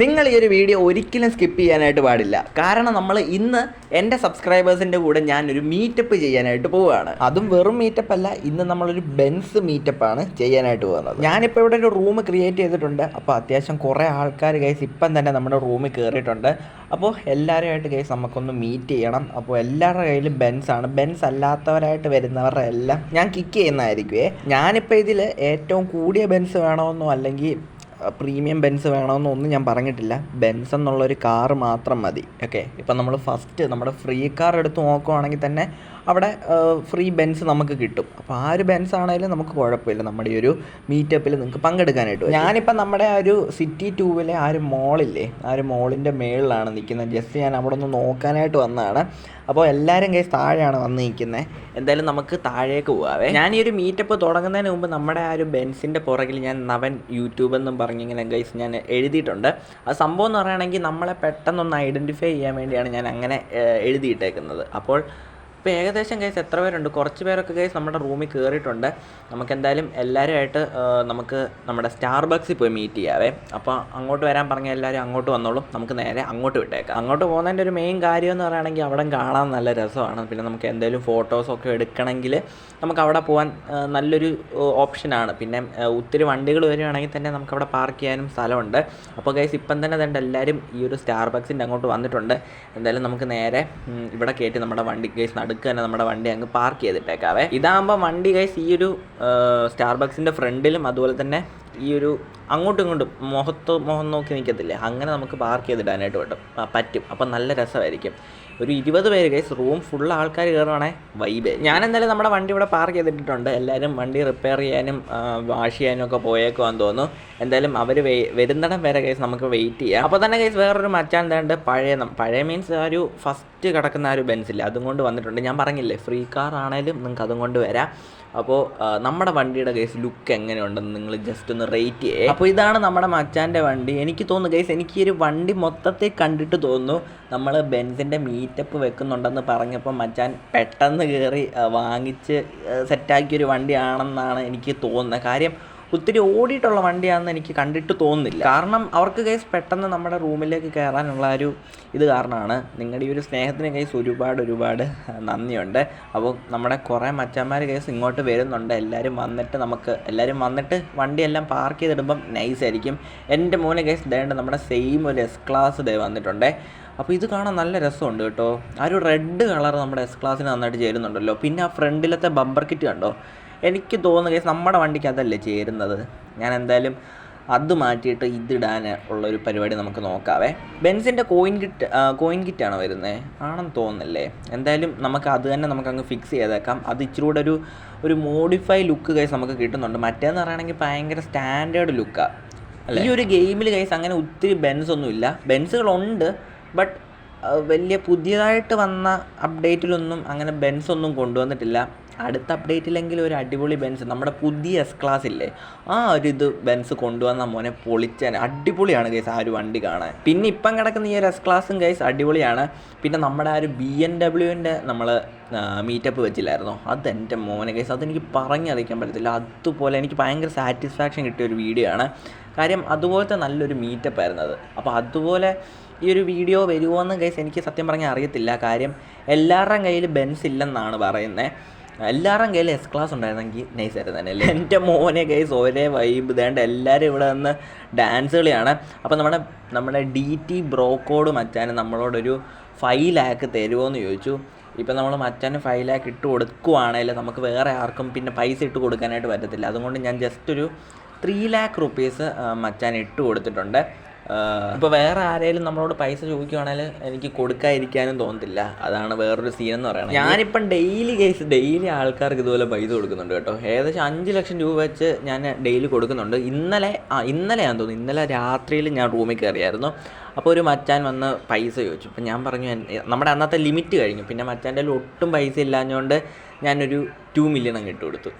നിങ്ങൾ ഈ ഒരു വീഡിയോ ഒരിക്കലും സ്കിപ്പ് ചെയ്യാനായിട്ട് പാടില്ല. കാരണം നമ്മൾ ഇന്ന് എന്റെ സബ്സ്ക്രൈബേഴ്സിന്റെ കൂടെ ഞാനൊരു മീറ്റപ്പ് ചെയ്യാനായിട്ട് പോവുകയാണ്. അതും വെറും മീറ്റപ്പ് അല്ല ഇന്ന് നമ്മളൊരു ബെൻസ് മീറ്റപ്പാണ് ചെയ്യാനായിട്ട് പോകുന്നത്. ഞാനിപ്പോൾ ഇവിടെ ഒരു റൂം ക്രിയേറ്റ് ചെയ്തിട്ടുണ്ട്. അപ്പോൾ അത്യാവശ്യം കുറേ ആൾക്കാർ കേസ് ഇപ്പം തന്നെ നമ്മുടെ റൂമിൽ കയറിയിട്ടുണ്ട് അപ്പോൾ എല്ലാവരുമായിട്ട് കേസ് നമുക്കൊന്ന് മീറ്റ് ചെയ്യണം. അപ്പോൾ എല്ലാവരുടെ കയ്യിലും ബെൻസ് ആണ്. ബെൻസ് അല്ലാത്തവരായിട്ട് വരുന്നവരുടെ എല്ലാം ഞാൻ കിക്ക് ചെയ്യുന്നതായിരിക്കുമേ ഞാനിപ്പോൾ ഇതിൽ ഏറ്റവും കൂടിയ ബെൻസ് വേണമെന്നോ അല്ലെങ്കിൽ പ്രീമിയം ബെൻസ് വേണമെന്നൊന്നും ഞാൻ പറഞ്ഞിട്ടില്ല. ബെൻസ് എന്നുള്ളൊരു കാറ് മാത്രം മതി. ഓക്കെ? ഇപ്പം നമ്മൾ ഫസ്റ്റ് നമ്മുടെ ഫ്രീ കാർ എടുത്ത് നോക്കുവാണെങ്കിൽ തന്നെ അവിടെ ഫ്രീ ബെൻസ് നമുക്ക് കിട്ടും. അപ്പോൾ ആ ഒരു ബെൻസ് ആണെങ്കിലും നമുക്ക് കുഴപ്പമില്ല. നമ്മുടെ ഈ ഒരു മീറ്റപ്പിൽ നിങ്ങൾക്ക് പങ്കെടുക്കാനായിട്ട് ഞാനിപ്പോൾ ഞാനിപ്പം നമ്മുടെ ആ ഒരു സിറ്റി ടൂവിലെ ആ ഒരു മോളില്ലേ ആ ഒരു മോളിന്റെ മേളിലാണ് നിൽക്കുന്നത്. ജസ്റ്റ് ഞാൻ അവിടെ ഒന്ന് നോക്കാനായിട്ട് വന്നതാണ്. അപ്പോൾ എല്ലാവരും കൈ താഴെയാണ് വന്ന് നിൽക്കുന്നത് എന്തായാലും നമുക്ക് താഴേക്ക് പോകാവേ ഞാൻ ഈ ഒരു മീറ്റപ്പ് തുടങ്ങുന്നതിന് മുമ്പ് നമ്മുടെ ആ ഒരു ബെൻസിന്റെ പുറകിൽ ഞാൻ നവൻ യൂട്യൂബ് എന്നും പറഞ്ഞിങ്ങനെ ഗൈസ് ഞാൻ എഴുതിയിട്ടുണ്ട്. ആ സംഭവം എന്ന് പറയുകയാണെങ്കിൽ നമ്മളെ പെട്ടെന്നൊന്ന് ഐഡന്റിഫൈ ചെയ്യാൻ വേണ്ടിയാണ് ഞാൻ അങ്ങനെ എഴുതിയിട്ടേക്കുന്നത്. അപ്പോൾ ഇപ്പോൾ ഏകദേശം കേസ് എത്ര പേരുണ്ട്? കുറച്ച് പേരൊക്കെ കേസ് നമ്മുടെ റൂമിൽ കയറിയിട്ടുണ്ട് നമുക്ക് എന്തായാലും എല്ലാവരുമായിട്ട് നമുക്ക് നമ്മുടെ സ്റ്റാർബക്സിൽ പോയി മീറ്റ് ചെയ്യാവേ. അപ്പോൾ അങ്ങോട്ട് വരാൻ പറഞ്ഞ എല്ലാവരും അങ്ങോട്ട് വന്നോളും. നമുക്ക് നേരെ അങ്ങോട്ട് വിട്ടേക്കാം. അങ്ങോട്ട് പോകുന്നതിന്റെ ഒരു മെയിൻ കാര്യം എന്ന് പറയുകയാണെങ്കിൽ അവിടെ കാണാൻ നല്ല രസമാണ്. പിന്നെ നമുക്ക് എന്തെങ്കിലും ഫോട്ടോസൊക്കെ എടുക്കണമെങ്കിൽ നമുക്ക് അവിടെ പോകാൻ നല്ലൊരു ഓപ്ഷനാണ് പിന്നെ ഒത്തിരി വണ്ടികൾ വരികയാണെങ്കിൽ തന്നെ നമുക്ക് അവിടെ പാർക്ക് ചെയ്യാനും സ്ഥലമുണ്ട്. അപ്പോൾ ഗൈസ് ഇപ്പം തന്നെ തന്നെ എല്ലാവരും ഈ ഒരു സ്റ്റാർ ബക്സിന്റെ അങ്ങോട്ട് വന്നിട്ടുണ്ട്. എന്തായാലും നമുക്ക് നേരെ ഇവിടെ കയറ്റി നമ്മുടെ വണ്ടി ഗൈസ് നടുക്ക് തന്നെ നമ്മുടെ വണ്ടി അങ്ങ് പാർക്ക് ചെയ്തിട്ടേക്കാവേ. ഇതാകുമ്പോൾ വണ്ടി കൈസ് ഈ ഒരു സ്റ്റാർ ബക്സിന്റെ ഫ്രണ്ടിലും അതുപോലെ തന്നെ ഈ ഒരു അങ്ങോട്ടും ഇങ്ങോട്ടും മുഖത്ത് മുഖം നോക്കി നിൽക്കത്തില്ലേ? അങ്ങനെ നമുക്ക് പാർക്ക് ചെയ്തിടാനായിട്ട് പറ്റും. പറ്റും. അപ്പം നല്ല രസമായിരിക്കും. ഒരു ഇരുപത് പേര് കേസ് റൂം ഫുൾ ആൾക്കാർ കയറുവാണേ വൈബ് ഞാൻ എന്തായാലും നമ്മുടെ വണ്ടി ഇവിടെ പാർക്ക് ചെയ്തിട്ടുണ്ട് എല്ലാവരും വണ്ടി റിപ്പയർ ചെയ്യാനും വാഷ് ചെയ്യാനും ഒക്കെ പോയേക്കുവാന്ന് തോന്നുന്നു. എന്തായാലും അവർ വരുന്നിടം വരെ കേസ് നമുക്ക് വെയിറ്റ് ചെയ്യാം. അപ്പോൾ തന്നെ കേസ് വേറൊരു മച്ചാൻ എന്താണ്ട് പഴയ പഴയ മീൻസ് ആ ഒരു ഫസ്റ്റ് കിടക്കുന്ന ആ ഒരു ബെൻസില്ല അതും കൊണ്ട് വന്നിട്ടുണ്ട്. ഞാൻ പറഞ്ഞില്ലേ ഫ്രീ കാർ ആണേലും നിങ്ങൾക്ക് അതും കൊണ്ട് വരാം. അപ്പോൾ നമ്മുടെ വണ്ടിയുടെ കേസ് ലുക്ക് എങ്ങനെയുണ്ടെന്ന് നിങ്ങൾ ജസ്റ്റ് ഒന്ന് റേറ്റ്. അപ്പോൾ ഇതാണ് നമ്മുടെ മച്ചാന്റെ വണ്ടി. എനിക്ക് തോന്നുന്നു ഗൈസ് എനിക്ക് ഒരു വണ്ടി മൊത്തത്തിൽ കണ്ടിട്ട് തോന്നുന്നു നമ്മൾ ബെൻസിന്റെ മീറ്റപ്പ് വെക്കുന്നുണ്ടെന്ന് പറഞ്ഞപ്പോൾ മച്ചാൻ പെട്ടെന്ന് കയറി വാങ്ങിച്ച് സെറ്റാക്കിയൊരു വണ്ടിയാണെന്നാണ് എനിക്ക് തോന്നുന്നത്. കാര്യം ഒത്തിരി ഓടിയിട്ടുള്ള വണ്ടിയാണെന്ന് എനിക്ക് കണ്ടിട്ട് തോന്നുന്നില്ല. കാരണം അവർക്ക് കേസ് പെട്ടെന്ന് നമ്മുടെ റൂമിലേക്ക് കയറാനുള്ള ഒരു ഇത് കാരണമാണ്. നിങ്ങളുടെ ഈ ഒരു സ്നേഹത്തിന് കേസ് ഒരുപാട് ഒരുപാട് നന്ദിയുണ്ട്. അപ്പോൾ നമ്മുടെ കുറേ മച്ചന്മാർ കേസ് ഇങ്ങോട്ട് വരുന്നുണ്ട്. എല്ലാവരും വന്നിട്ട് നമുക്ക് എല്ലാവരും വന്നിട്ട് വണ്ടിയെല്ലാം പാർക്ക് ചെയ്തിടുമ്പം നൈസ് ആയിരിക്കും. എന്റെ മോനെ കേസ് ദേണ്ട നമ്മുടെ സെയിം ഒരു എസ് ക്ലാസ് ദേ വന്നിട്ടുണ്ട്. അപ്പോൾ ഇത് കാണാൻ നല്ല രസമുണ്ട് കേട്ടോ. ആ ഒരു റെഡ് കളർ നമ്മുടെ എസ് ക്ലാസ്സിന് നന്നായിട്ട് ചേരുന്നുണ്ടല്ലോ. പിന്നെ ആ ഫ്രണ്ടിലത്തെ ബമ്പർ കിറ്റ് കണ്ടോ? എനിക്ക് തോന്നുന്ന കേസ് നമ്മുടെ വണ്ടിക്ക് അതല്ലേ ചേരുന്നത്? ഞാൻ എന്തായാലും അത് മാറ്റിയിട്ട് ഇതിടാൻ ഉള്ളൊരു പരിപാടി നമുക്ക് നോക്കാവേ. ബെൻസിന്റെ കോയിൻ കിറ്റ് കോയിൻ കിറ്റാണ് വരുന്നത് ആണെന്ന് തോന്നുന്നല്ലേ? എന്തായാലും നമുക്ക് അത് തന്നെ നമുക്ക് അങ്ങ് ഫിക്സ് ചെയ്തേക്കാം. അത് ഇച്ചിരി കൂടെ ഒരു ഒരു മോഡിഫൈ ലുക്ക് കൈസ് നമുക്ക് കിട്ടുന്നുണ്ട്. മറ്റേന്ന് പറയുകയാണെങ്കിൽ ഭയങ്കര സ്റ്റാൻഡേർഡ് ലുക്കാണ് ഈ ഒരു ഗെയിമിൽ കൈസ് അങ്ങനെ ഒത്തിരി ബെൻസ് ഒന്നുമില്ല ബെൻസുകളുണ്ട് ബട്ട് വലിയ പുതിയതായിട്ട് വന്ന അപ്ഡേറ്റിലൊന്നും അങ്ങനെ ബെൻസ് ഒന്നും കൊണ്ടുവന്നിട്ടില്ല. അടുത്ത അപ്ഡേറ്റിലെങ്കിലും ഒരു അടിപൊളി ബെൻസ് നമ്മുടെ പുതിയ എസ് ക്ലാസ് ഇല്ലേ? ആ ഒരു ഇത് ബെൻസ് കൊണ്ടുവന്ന മോനെ പൊളിച്ചാൻ അടിപൊളിയാണ് ഗൈസ് ആ ഒരു വണ്ടി കാണാൻ. പിന്നെ ഇപ്പം കിടക്കുന്ന ഈ ഒരു എസ് ക്ലാസ്സും ഗൈസ് അടിപൊളിയാണ്. പിന്നെ നമ്മുടെ ആ ഒരു ബി എൻ ഡബ്ല്യുവിന്റെ നമ്മൾ മീറ്റപ്പ് വെച്ചില്ലായിരുന്നോ? അത് എന്റെ മോനെ ഗൈസ് അതെനിക്ക് പറഞ്ഞറിയിക്കാൻ പറ്റത്തില്ല. അതുപോലെ എനിക്ക് ഭയങ്കര സാറ്റിസ്ഫാക്ഷൻ കിട്ടിയ ഒരു വീഡിയോ ആണ്. കാര്യം അതുപോലത്തെ നല്ലൊരു മീറ്റപ്പ് ആയിരുന്നു അപ്പോൾ അതുപോലെ ഈ ഒരു വീഡിയോ വരുമോ എന്ന് ഗൈസ് എനിക്ക് സത്യം പറഞ്ഞാൽ അറിയത്തില്ല. കാര്യം എല്ലാവരുടെയും കയ്യിൽ ബെൻസ് ഇല്ലെന്നാണ് പറയുന്നത് എല്ലാവരുടെയും കയ്യിൽ എസ് ക്ലാസ് ഉണ്ടായിരുന്നെങ്കിൽ നൈസ് ആയിരുന്നു അല്ലേ? എന്റെ മോനെ ഗൈസ് ഒരേ വൈബ് ഇതേണ്ട എല്ലാവരും ഇവിടെ നിന്ന് ഡാൻസ് കളിയാണ്. അപ്പോൾ നമ്മുടെ നമ്മുടെ ഡി ടി ബ്രോക്കോഡ് മച്ചാൻ നമ്മളോടൊരു ഫൈവ് ലാക്ക് തരുമോ എന്ന് ചോദിച്ചു. ഇപ്പം നമ്മൾ മച്ചാന് ഫൈവ് ലാക്ക് ഇട്ട് കൊടുക്കുവാണെങ്കിൽ നമുക്ക് വേറെ ആർക്കും പിന്നെ പൈസ ഇട്ട് കൊടുക്കാനായിട്ട് പറ്റത്തില്ല. അതുകൊണ്ട് ഞാൻ ജസ്റ്റ് ഒരു ത്രീ ലാക്ക് റുപ്പീസ് മച്ചാൻ ഇട്ട് കൊടുത്തിട്ടുണ്ട്. ഇപ്പോൾ വേറെ ആരെങ്കിലും നമ്മളോട് പൈസ ചോദിക്കുവാണെങ്കിൽ എനിക്ക് കൊടുക്കാതിരിക്കാനും തോന്നത്തില്ല. അതാണ് വേറൊരു സീൻ എന്ന് പറയുന്നത് ഞാനിപ്പം ഡെയിലി കേസ് ഡെയിലി ആൾക്കാർക്ക് ഇതുപോലെ പൈസ കൊടുക്കുന്നുണ്ട് കേട്ടോ. ഏകദേശം അഞ്ച് ലക്ഷം രൂപ വെച്ച് ഞാൻ ഡെയിലി കൊടുക്കുന്നുണ്ട്. ഇന്നലെ ആ ഇന്നലെ ഞാൻ തോന്നുന്നു ഇന്നലെ രാത്രിയിൽ ഞാൻ റൂമിൽ കയറിയായിരുന്നു. അപ്പോൾ ഒരു മച്ചാൻ വന്ന് പൈസ ചോദിച്ചു. അപ്പം ഞാൻ പറഞ്ഞു നമ്മുടെ അന്നത്തെ ലിമിറ്റ് കഴിഞ്ഞു. പിന്നെ മച്ചാന്റെ ഒട്ടും പൈസ ഇല്ലാഞ്ഞുകൊണ്ട് ഞാനൊരു ടു മില്യൺ അങ്ങ് ഇട്ട് കൊടുത്തു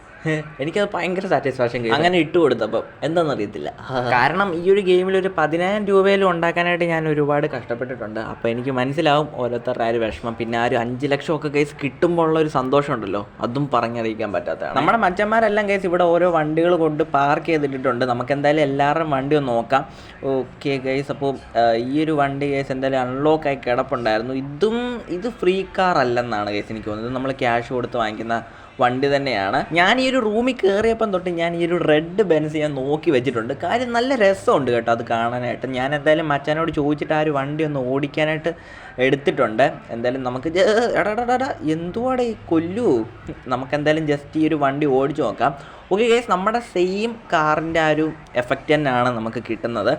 എനിക്കത് ഭയങ്കര സാറ്റിസ്ഫാക്ഷൻ അങ്ങനെ ഇട്ട് കൊടുത്തപ്പം എന്താണെന്നറിയത്തില്ല കാരണം ഈ ഒരു ഗെയിമിൽ ഒരു പതിനായിരം രൂപയിലും ഉണ്ടാക്കാനായിട്ട് ഞാൻ ഒരുപാട് കഷ്ടപ്പെട്ടിട്ടുണ്ട്. അപ്പോൾ എനിക്ക് മനസ്സിലാവും ഓരോരുത്തരുടെ ആ ഒരു വിഷമം. പിന്നെ ആ ഒരു അഞ്ച് ലക്ഷം ഒക്കെ കേസ് കിട്ടുമ്പോൾ ഉള്ള ഒരു സന്തോഷമുണ്ടല്ലോ അതും പറഞ്ഞറിയിക്കാൻ പറ്റാത്തതാണ്. നമ്മുടെ മച്ചന്മാരെല്ലാം കേസ് ഇവിടെ ഓരോ വണ്ടികൾ കൊണ്ട് പാർക്ക് ചെയ്തിട്ടുണ്ട് നമുക്ക് എന്തായാലും എല്ലാവരുടെയും വണ്ടി ഒന്ന് നോക്കാം. ഓക്കെ കേസ് അപ്പോൾ ഈ ഒരു വണ്ടി കേസ് എന്തായാലും അൺലോക്ക് ആയി കിടപ്പുണ്ടായിരുന്നു. ഇതും ഇത് ഫ്രീ കാർ അല്ലെന്നാണ് കേസ് എനിക്ക് തോന്നുന്നത്. നമ്മൾ ക്യാഷ് കൊടുത്ത് വാങ്ങിക്കുന്ന വണ്ടി തന്നെയാണ്. ഞാൻ ഈ ഒരു റൂമിൽ കയറിയപ്പം തൊട്ട് ഞാൻ ഈ ഒരു റെഡ് ബെൻസ് ഞാൻ നോക്കി വെച്ചിട്ടുണ്ട്. കാര്യം നല്ല രസമുണ്ട് കേട്ടോ അത് കാണാനായിട്ട്. ഞാൻ എന്തായാലും മച്ചാനോട് ചോദിച്ചിട്ട് ആ ഒരു വണ്ടി ഒന്ന് ഓടിക്കാനായിട്ട് എടുത്തിട്ടുണ്ട്. എന്തായാലും നമുക്ക് എടാ എന്തുവാടെ കൊല്ലു? നമുക്ക് എന്തായാലും ജസ്റ്റ് ഈ ഒരു വണ്ടി ഓടിച്ചു നോക്കാം. ഓക്കെ കേസ് നമ്മുടെ സെയിം കാറിന്റെ ആ ഒരു എഫക്റ്റ് തന്നെയാണ് നമുക്ക് കിട്ടുന്നത്.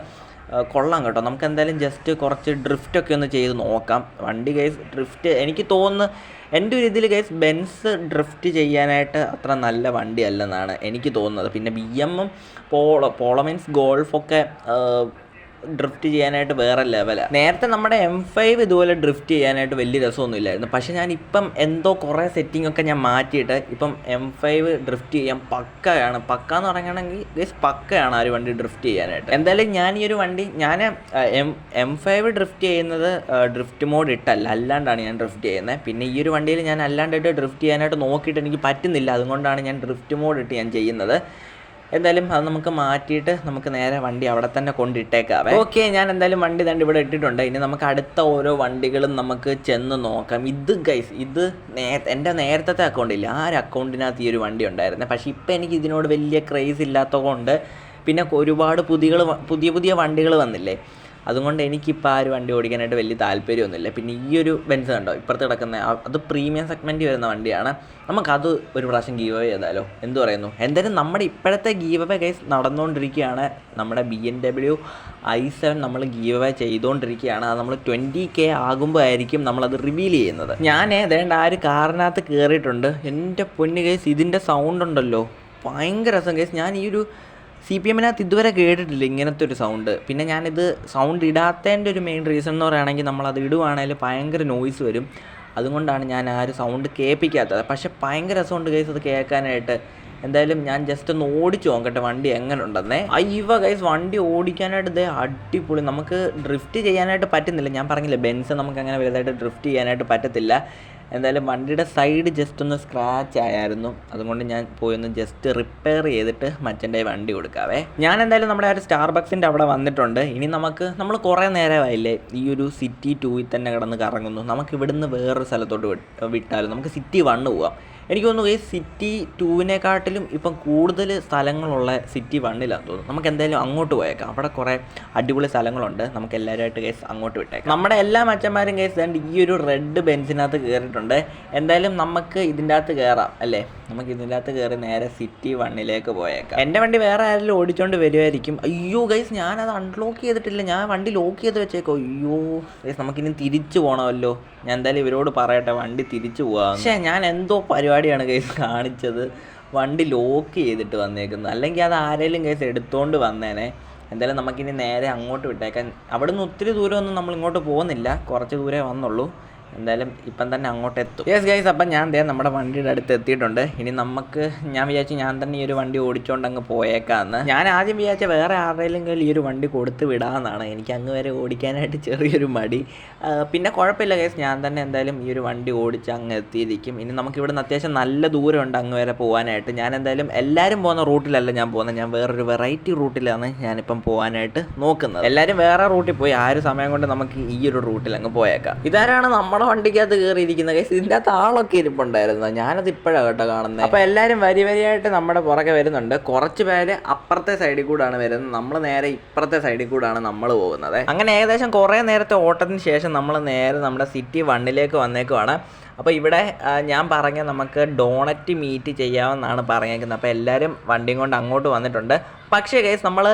കൊള്ളാം കേട്ടോ. നമുക്ക് എന്തായാലും ജസ്റ്റ് കുറച്ച് ഡ്രിഫ്റ്റ് ഒക്കെ ഒന്ന് ചെയ്ത് നോക്കാം. വണ്ടി ഗൈസ് ഡ്രിഫ്റ്റ് എനിക്ക് തോന്നുന്നു എന്റെ ഒരു ഇതിൽ ഗൈസ് ബെൻസ് ഡ്രിഫ്റ്റ് ചെയ്യാനായിട്ട് അത്ര നല്ല വണ്ടിയല്ലെന്നാണ് എനിക്ക് തോന്നുന്നത്. പിന്നെ ബി എമ്മും പോളോ പോളോ മീൻസ് ഗോൾഫൊക്കെ ഡ്രിഫ്റ്റ് ചെയ്യാനായിട്ട് വേറെ ലെവലാണ് നേരത്തെ നമ്മുടെ എം ഫൈവ് ഇതുപോലെ ഡ്രിഫ്റ്റ് ചെയ്യാനായിട്ട് വലിയ രസമൊന്നും ഇല്ലായിരുന്നു പക്ഷേ ഞാൻ ഇപ്പം എന്തോ കുറേ സെറ്റിംഗ് ഒക്കെ ഞാൻ മാറ്റിയിട്ട് ഇപ്പം എം ഫൈവ് ഡ്രിഫ്റ്റ് ചെയ്യാൻ പക്കയാണ്. പക്ക എന്ന് പറയുകയാണെങ്കിൽ ഗൈസ് പക്കയാണ് ആ ഒരു വണ്ടി ഡ്രിഫ്റ്റ് ചെയ്യാനായിട്ട്. എന്തായാലും ഞാൻ ഈ ഒരു വണ്ടി ഞാൻ എം എം ഫൈവ് ഡ്രിഫ്റ്റ് ചെയ്യുന്നത് ഡ്രിഫ്റ്റ് മോഡ് ഇട്ടല്ല. അല്ലാണ്ടാണ് ഞാൻ ഡ്രിഫ്റ്റ് ചെയ്യുന്നത്. പിന്നെ ഈ ഒരു വണ്ടിയിൽ ഞാൻ അല്ലാണ്ടിട്ട് ഡ്രിഫ്റ്റ് ചെയ്യാനായിട്ട് നോക്കിയിട്ട് എനിക്ക് പറ്റുന്നില്ല. അതുകൊണ്ടാണ് ഞാൻ ഡ്രിഫ്റ്റ് മോഡ് ഇട്ട് ഞാൻ ചെയ്യുന്നത്. എന്തായാലും അത് നമുക്ക് മാറ്റിയിട്ട് നമുക്ക് നേരെ വണ്ടി അവിടെ തന്നെ കൊണ്ടിട്ടേക്കാം ഓക്കെ ഞാൻ എന്തായാലും വണ്ടി തന്നെ ഇവിടെ ഇട്ടിട്ടുണ്ട്. ഇനി നമുക്ക് അടുത്ത ഓരോ വണ്ടികളും നമുക്ക് ചെന്ന് നോക്കാം. ഇത് ഗൈസ് ഇത് നേ എന്റെ നേരത്തെ അക്കൗണ്ട് ഇല്ല. ആ ഒരു അക്കൗണ്ടിനകത്ത് ഈ ഒരു വണ്ടി ഉണ്ടായിരുന്നത് പക്ഷേ ഇപ്പം എനിക്ക് ഇതിനോട് വലിയ ക്രേസ് ഇല്ലാത്തതുകൊണ്ട് പിന്നെ ഒരുപാട് പുതിയ പുതിയ പുതിയ വണ്ടികൾ വന്നില്ലേ? അതുകൊണ്ട് എനിക്കിപ്പോൾ ആ ഒരു വണ്ടി ഓടിക്കാനായിട്ട് വലിയ താല്പര്യമൊന്നുമില്ല. പിന്നെ ഈ ഒരു ബെൻസ് കണ്ടോ? ഇപ്പുറത്ത് കിടക്കുന്ന അത് പ്രീമിയം സെഗ്മെന്റ് വരുന്ന വണ്ടിയാണ്. നമുക്കത് ഒരു പ്രാവശ്യം ഗീവ് അവേ ചെയ്താലോ? എന്ത് പറയുന്നു? എന്തായാലും നമ്മുടെ ഇപ്പോഴത്തെ ഗീവ് അവേ കേസ് നടന്നുകൊണ്ടിരിക്കുകയാണ്. നമ്മുടെ B M W I seven നമ്മൾ ഗീവ് അവേ ചെയ്തുകൊണ്ടിരിക്കുകയാണ്. അത് നമ്മൾ ട്വന്റി കെ ആകുമ്പോൾ ആയിരിക്കും നമ്മളത് റിവീൽ ചെയ്യുന്നത്. ഞാൻ ഏതാണ്ട് ആ ഒരു കാറിനകത്ത് കയറിയിട്ടുണ്ട് എന്റെ പൊന്നു കേസ് ഇതിന്റെ സൗണ്ട് ഉണ്ടല്ലോ. ഭയങ്കര രസം കേസ് ഞാൻ ഈ ഒരു സി പി എമ്മിനകത്ത് ഇതുവരെ കേട്ടിട്ടില്ല ഇങ്ങനത്തെ ഒരു സൗണ്ട് പിന്നെ ഞാനിത് സൗണ്ട് ഇടാത്തതിന്റെ ഒരു മെയിൻ റീസൺ എന്ന് പറയുകയാണെങ്കിൽ നമ്മളത് ഇടുവാണെങ്കിൽ ഭയങ്കര നോയ്സ് വരും. അതുകൊണ്ടാണ് ഞാൻ ആ ഒരു സൗണ്ട് കേൾപ്പിക്കാത്തത്. പക്ഷെ ഭയങ്കര രസമുണ്ട് കേസ് അത് കേൾക്കാനായിട്ട്. എന്തായാലും ഞാൻ ജസ്റ്റ് ഒന്ന് ഓടിച്ചു നോക്കട്ടെ വണ്ടി എങ്ങനെ ഉണ്ടെന്നേ. അയ്യവ ഗൈസ് വണ്ടി ഓടിക്കാനായിട്ട് ഇതേ അടിപൊളി. നമുക്ക് ഡ്രിഫ്റ്റ് ചെയ്യാനായിട്ട് പറ്റുന്നില്ല. ഞാൻ പറഞ്ഞില്ല ബെൻസ് നമുക്ക് അങ്ങനെ വലുതായിട്ട് ഡ്രിഫ്റ്റ് ചെയ്യാനായിട്ട് പറ്റത്തില്ല. എന്തായാലും വണ്ടിയുടെ സൈഡ് ജസ്റ്റ് ഒന്ന് സ്ക്രാച്ച് ആയായിരുന്നു. അതുകൊണ്ട് ഞാൻ പോയി ഒന്ന് ജസ്റ്റ് റിപ്പയർ ചെയ്തിട്ട് മച്ചന്റെ വണ്ടി കൊടുക്കാവേ. ഞാൻ എന്തായാലും നമ്മുടെ ആ ഒരു സ്റ്റാർ ബക്സിന്റെ അവിടെ വന്നിട്ടുണ്ട്. ഇനി നമുക്ക് നമ്മൾ കുറേ നേരമായില്ലേ ഈ ഒരു സിറ്റി ടൂയിൽ തന്നെ കിടന്ന് കറങ്ങുന്നു. നമുക്ക് ഇവിടുന്ന് വേറൊരു സ്ഥലത്തോട്ട് വിട്ടാലും? നമുക്ക് സിറ്റി വണ്ണ് പോവാം. എനിക്ക് തോന്നുന്നു ഈ സിറ്റി ടൂവിനെക്കാട്ടിലും ഇപ്പം കൂടുതൽ സ്ഥലങ്ങളുള്ള സിറ്റി വണ്ണിലാണെന്ന് തോന്നുന്നു. നമുക്ക് എന്തായാലും അങ്ങോട്ട് പോയേക്കാം. അവിടെ കുറേ അടിപൊളി സ്ഥലങ്ങളുണ്ട്. നമുക്ക് എല്ലാവരുമായിട്ട് കേസ് അങ്ങോട്ട് വിട്ടേക്കാം. നമ്മുടെ എല്ലാ മച്ചന്മാരും കേസ് ഈ ഒരു റെഡ് ബെൻസിനകത്ത് കയറിയിട്ടുണ്ട് എന്തായാലും നമുക്ക് ഇതിന്റെ അകത്ത് കയറാം അല്ലേ? നമുക്ക് ഇതിനകത്ത് കയറി നേരെ സിറ്റി വണ്ണിലേക്ക് പോയേക്കാം. എന്റെ വണ്ടി വേറെ ആരെങ്കിലും ഓടിച്ചോണ്ട് വരുമായിരിക്കും അയ്യോ ഗൈസ് ഞാനത് അൺലോക്ക് ചെയ്തിട്ടില്ല. ഞാൻ വണ്ടി ലോക്ക് ചെയ്ത് വെച്ചേക്കോ അയ്യോ ഗൈസ് നമുക്കിനി തിരിച്ചു പോകണമല്ലോ ഞാൻ എന്തായാലും ഇവരോട് പറയട്ടെ വണ്ടി തിരിച്ചു പോകാം പക്ഷേ ഞാൻ എന്തോ പരിപാടിയാണ് ഗൈസ് കാണിച്ചത്. വണ്ടി ലോക്ക് ചെയ്തിട്ട് വന്നേക്കുന്നത് അല്ലെങ്കിൽ അത് ആരെങ്കിലും ഗൈസ് എടുത്തോണ്ട് വന്നേനെ. എന്തായാലും നമുക്കിനി നേരെ അങ്ങോട്ട് വിട്ടേക്കാൻ അവിടെ നിന്ന് ഒത്തിരി ദൂരമൊന്നും നമ്മൾ ഇങ്ങോട്ട് പോകുന്നില്ല. കുറച്ച് ദൂരേ വന്നുള്ളൂ. എന്തായാലും ഇപ്പം തന്നെ അങ്ങോട്ട് എത്തും. യെസ് ഗൈസ് അപ്പം ഞാൻ ദേ നമ്മുടെ വണ്ടിയുടെ അടുത്ത് എത്തിയിട്ടുണ്ട്. ഇനി നമുക്ക് ഞാൻ വിചാരിച്ചു ഞാൻ തന്നെ ഈ ഒരു വണ്ടി ഓടിച്ചുകൊണ്ട് അങ്ങ് പോയേക്കാന്ന്. ഞാൻ ആദ്യം വിചാരിച്ച വേറെ ആരുടെയും കയ്യിൽ ഈ ഒരു വണ്ടി കൊടുത്ത് വിടാമെന്നാണ് എനിക്ക് അങ്ങ് വരെ ഓടിക്കാനായിട്ട് ചെറിയൊരു മടി. പിന്നെ കുഴപ്പമില്ല ഗൈസ് ഞാൻ തന്നെ എന്തായാലും ഈ ഒരു വണ്ടി ഓടിച്ച് അങ്ങ് എത്തിയിരിക്കും. ഇനി നമുക്ക് ഇവിടുന്ന് അത്യാവശ്യം നല്ല ദൂരമുണ്ട് അങ്ങ് വരെ പോകാനായിട്ട് ഞാൻ എന്തായാലും എല്ലാവരും പോകുന്ന റൂട്ടിലല്ല ഞാൻ പോകുന്നത്. ഞാൻ വേറൊരു വെറൈറ്റി റൂട്ടിലാണ് ഞാനിപ്പം പോകാനായിട്ട് നോക്കുന്നത്. എല്ലാവരും വേറെ റൂട്ടിൽ പോയി. ആ ഒരു സമയം കൊണ്ട് നമുക്ക് ഈ ഒരു റൂട്ടിൽ അങ്ങ് പോയേക്കാം. ഇതാരാണ് നമ്മുടെ വണ്ടിക്കകത്ത് കയറിയിരിക്കുന്ന കേസ്. ഇതിന്റെ അകത്ത് ആളൊക്കെ ഇരിപ്പുണ്ടായിരുന്നു? ഞാനത് ഇപ്പോഴാണ് കേട്ടോ കാണുന്നത് അപ്പോൾ എല്ലാരും വരി വരിയായിട്ട് നമ്മുടെ പുറകെ വരുന്നുണ്ട്. കുറച്ച് പേര് അപ്പുറത്തെ സൈഡിൽ കൂടാണ് വരുന്നത്. നമ്മൾ നേരെ ഇപ്പുറത്തെ സൈഡിൽ കൂടാണ് നമ്മൾ പോകുന്നത്. അങ്ങനെ ഏകദേശം കുറേ നേരത്തെ ഓട്ടത്തിന് ശേഷം നമ്മൾ നേരെ നമ്മുടെ സിറ്റി വണ്ണിലേക്ക് വന്നേക്കുവാണ്. അപ്പോൾ ഇവിടെ ഞാൻ പറഞ്ഞ നമുക്ക് ഡോണറ്റ് മീറ്റ് ചെയ്യാമെന്നാണ് പറഞ്ഞേക്കുന്നത്. അപ്പോൾ എല്ലാവരും വണ്ടിയും കൊണ്ട് അങ്ങോട്ട് വന്നിട്ടുണ്ട്. പക്ഷേ കേസ് നമ്മൾ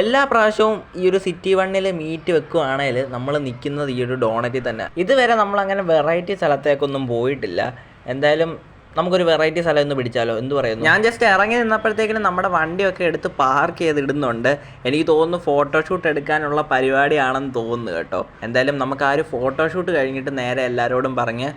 എല്ലാ പ്രാവശ്യവും ഈ ഒരു സിറ്റി വണ്ണിൽ മീറ്റ് വെക്കുകയാണെങ്കിൽ നമ്മൾ നിൽക്കുന്നത് ഈ ഒരു ഡോണറ്റിൽ തന്നെ. ഇതുവരെ നമ്മൾ അങ്ങനെ വെറൈറ്റി സ്ഥലത്തേക്കൊന്നും പോയിട്ടില്ല. എന്തായാലും നമുക്കൊരു വെറൈറ്റി സ്ഥലം ഒന്ന് പിടിച്ചാലോ? എന്ത് പറയുന്നു? ഞാൻ ജസ്റ്റ് ഇറങ്ങി നിന്നപ്പോഴത്തേക്കിനും നമ്മുടെ വണ്ടിയൊക്കെ എടുത്ത് പാർക്ക് ചെയ്ത് ഇടുന്നുണ്ട് എനിക്ക് തോന്നുന്നു ഫോട്ടോഷൂട്ട് എടുക്കാനുള്ള പരിപാടിയാണെന്ന് തോന്നുന്നു കേട്ടോ. എന്തായാലും നമുക്ക് ആ ഒരു ഫോട്ടോഷൂട്ട് കഴിഞ്ഞിട്ട് നേരെ എല്ലാവരോടും പറഞ്ഞ്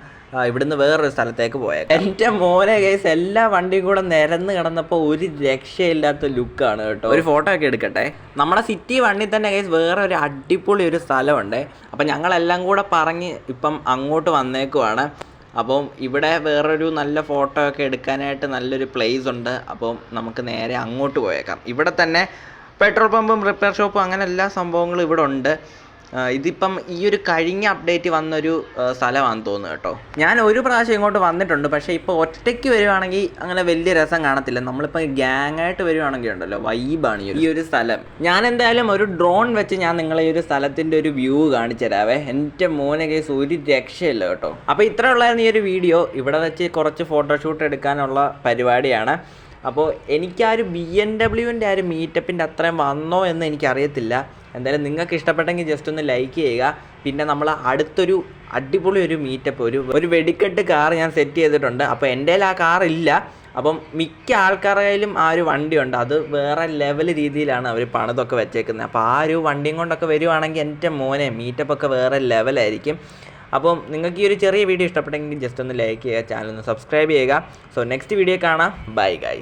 ഇവിടുന്ന് വേറൊരു സ്ഥലത്തേക്ക് പോയത് എന്റെ മോനെ കേസ് എല്ലാ വണ്ടിയും കൂടെ നിരന്ന് കിടന്നപ്പോൾ ഒരു രക്ഷയില്ലാത്ത ലുക്കാണ് കേട്ടോ. ഒരു ഫോട്ടോ ഒക്കെ എടുക്കട്ടെ. നമ്മുടെ സിറ്റി വണ്ടി തന്നെ കേസ് വേറെ ഒരു അടിപൊളി ഒരു സ്ഥലമുണ്ട്. അപ്പം ഞങ്ങളെല്ലാം കൂടെ പറഞ്ഞ് ഇപ്പം അങ്ങോട്ട് വന്നേക്കുവാണ്. അപ്പം ഇവിടെ വേറൊരു നല്ല ഫോട്ടോ ഒക്കെ എടുക്കാനായിട്ട് നല്ലൊരു പ്ലേസ് ഉണ്ട്. അപ്പം നമുക്ക് നേരെ അങ്ങോട്ട് പോയേക്കാം. ഇവിടെ തന്നെ പെട്രോൾ പമ്പും റിപ്പയർ ഷോപ്പും അങ്ങനെ എല്ലാ സംഭവങ്ങളും ഇവിടെ ഉണ്ട്. ഇതിപ്പം ഈ ഒരു കഴിഞ്ഞ അപ്ഡേറ്റ് വന്നൊരു സ്ഥലമാണെന്ന് തോന്നുന്നു കേട്ടോ. ഞാൻ ഒരു പ്രാവശ്യം ഇങ്ങോട്ട് വന്നിട്ടുണ്ട് പക്ഷേ ഇപ്പോൾ ഒറ്റയ്ക്ക് വരുവാണെങ്കിൽ അങ്ങനെ വലിയ രസം കാണത്തില്ല. നമ്മളിപ്പോൾ ആയിട്ട് വരുവാണെങ്കിൽ ഉണ്ടല്ലോ വൈബാണ് ഈ ഒരു- സ്ഥലം. ഞാൻ എന്തായാലും ഒരു ഡ്രോൺ വെച്ച് ഞാൻ നിങ്ങളെ ഈ ഒരു സ്ഥലത്തിന്റെ ഒരു വ്യൂ കാണിച്ചു തരാവേ. എന്റെ മോനെ കേസ് ഒരു രക്ഷയില്ല കേട്ടോ. അപ്പോൾ ഇത്ര ഉള്ളായിരുന്നു ഈ ഒരു വീഡിയോ ഇവിടെ വെച്ച് കുറച്ച് ഫോട്ടോഷൂട്ട് എടുക്കാനുള്ള പരിപാടിയാണ്. അപ്പോൾ എനിക്ക് ആ ഒരു ബി എൻ ഡബ്ല്യുവിന്റെ ആ ഒരു മീറ്റപ്പിന്റെ അത്രയും വന്നോ എന്ന് എനിക്കറിയത്തില്ല. എന്തായാലും നിങ്ങൾക്ക് ഇഷ്ടപ്പെട്ടെങ്കിൽ ജസ്റ്റ് ഒന്ന് ലൈക്ക് ചെയ്യുക. പിന്നെ നമ്മൾ അടുത്തൊരു അടിപൊളി ഒരു മീറ്റപ്പ് ഒരു ഒരു വെടിക്കെട്ട് കാർ ഞാൻ സെറ്റ് ചെയ്തിട്ടുണ്ട്. അപ്പോൾ എന്റെ ആ കാർ ഇല്ല. അപ്പം മിക്ക ആൾക്കാരുടെയിലും ആ ഒരു വണ്ടിയുണ്ട്. അത് വേറെ ലെവൽ രീതിയിലാണ് അവർ പണിതൊക്കെ വെച്ചേക്കുന്നത്. അപ്പോൾ ആ ഒരു വണ്ടിയും കൊണ്ടൊക്കെ വരുവാണെങ്കിൽ എന്റെ മോനെ മീറ്റപ്പ് ഒക്കെ വേറെ ലെവലായിരിക്കും അപ്പം നിങ്ങൾക്ക് ഈ ഒരു ചെറിയ വീഡിയോ ഇഷ്ടപ്പെട്ടെങ്കിൽ ജസ്റ്റ് ഒന്ന് ലൈക്ക് ചെയ്യുക ചാനൽ ഒന്ന് സബ്സ്ക്രൈബ് ചെയ്യുക. സോ നെക്സ്റ്റ് വീഡിയോ കാണാം. Bye guy